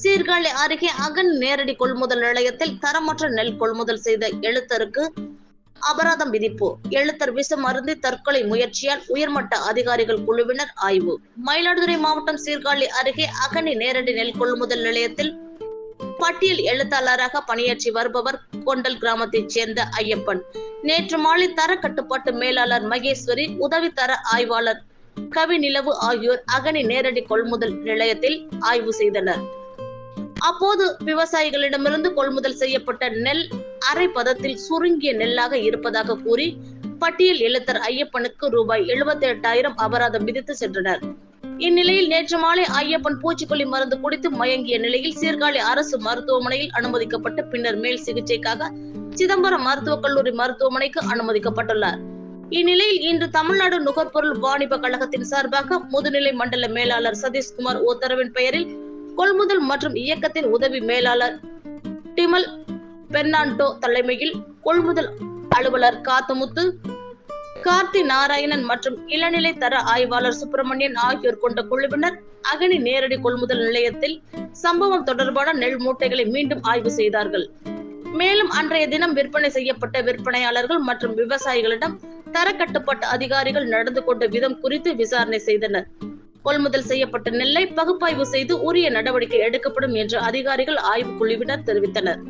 சீர்காழி அருகே அகன் நேரடி கொள்முதல் நிலையத்தில் தரமற்ற நெல் கொள்முதல் செய்த எழுத்தருக்கு அபராதம் விதிப்பு. எழுத்தர் விஷம் அருந்தி தற்கொலை முயற்சியால் உயர்மட்ட அதிகாரிகள் குழுவினர் ஆய்வு. மயிலாடுதுறை மாவட்டம் சீர்காழி அருகே அகனி நேரடி நெல் கொள்முதல் நிலையத்தில் பட்டியல் எழுத்தாளராக பணியாற்றி வருபவர் கொண்டல் கிராமத்தைச் சேர்ந்த ஐயப்பன். நேற்று மாலை தர கட்டுப்பாட்டு மேலாளர் மகேஸ்வரி உதவி தர ஆய்வாளர் கவி நிலவு ஆகியோர் அகனி நேரடி கொள்முதல் நிலையத்தில் ஆய்வு செய்தனர். அப்போது விவசாயிகளிடமிருந்து கொள்முதல் செய்யப்பட்ட நெல் அரை பதத்தில் சுருங்கிய நெல்லாக இருப்பதாக கூறி பட்டியல் எழுத்தர் ஐயப்பனுக்கு ரூபாய் எழுபத்தி எட்டாயிரம் அபராதம் விதித்து சென்றனர். இந்நிலையில் நேற்று மாலை ஐயப்பன் பூச்சிக்கொல்லி மருந்து குடித்து மயங்கிய நிலையில் சீர்காழி அரசு மருத்துவமனையில் அனுமதிக்கப்பட்டு பின்னர் மேல் சிகிச்சைக்காக சிதம்பரம் மருத்துவக் கல்லூரி மருத்துவமனைக்கு அனுமதிக்கப்பட்டுள்ளார். இந்நிலையில் இன்று தமிழ்நாடு நுகர்பொருள் வாணிப கழகத்தின் சார்பாக முதுநிலை மண்டல மேலாளர் சதீஷ்குமார் உத்தரவின் பெயரில் கொள்முதல் மற்றும் இயக்கத்தின் உதவி மேலாளர் டிமல் பெர்னாண்டோ தலைமையில் கொள்முதல் அலுவலர் காத்தமுத்து கார்த்தி நாராயணன் மற்றும் இளநிலை தர ஆய்வாளர் சுப்பிரமணியன் ஆகியோர் கொண்ட குழுவினர் அகனி நேரடி கொள்முதல் நிலையத்தில் சம்பவம் தொடர்பான நெல் மூட்டைகளை மீண்டும் ஆய்வு செய்தார்கள். மேலும் அன்றைய தினம் விற்பனை செய்யப்பட்ட விற்பனையாளர்கள் மற்றும் விவசாயிகளிடம் தர கட்டுப்பாட்டு அதிகாரிகள் நடந்து கொண்ட விதம் குறித்து விசாரணை செய்தனர். கொள்முதல் செய்யப்பட்ட நெல்லை பகுப்பாய்வு செய்து உரிய நடவடிக்கை எடுக்கப்படும் என்று அதிகாரிகள் ஆய்வு குழுவினர் தெரிவித்தனர்.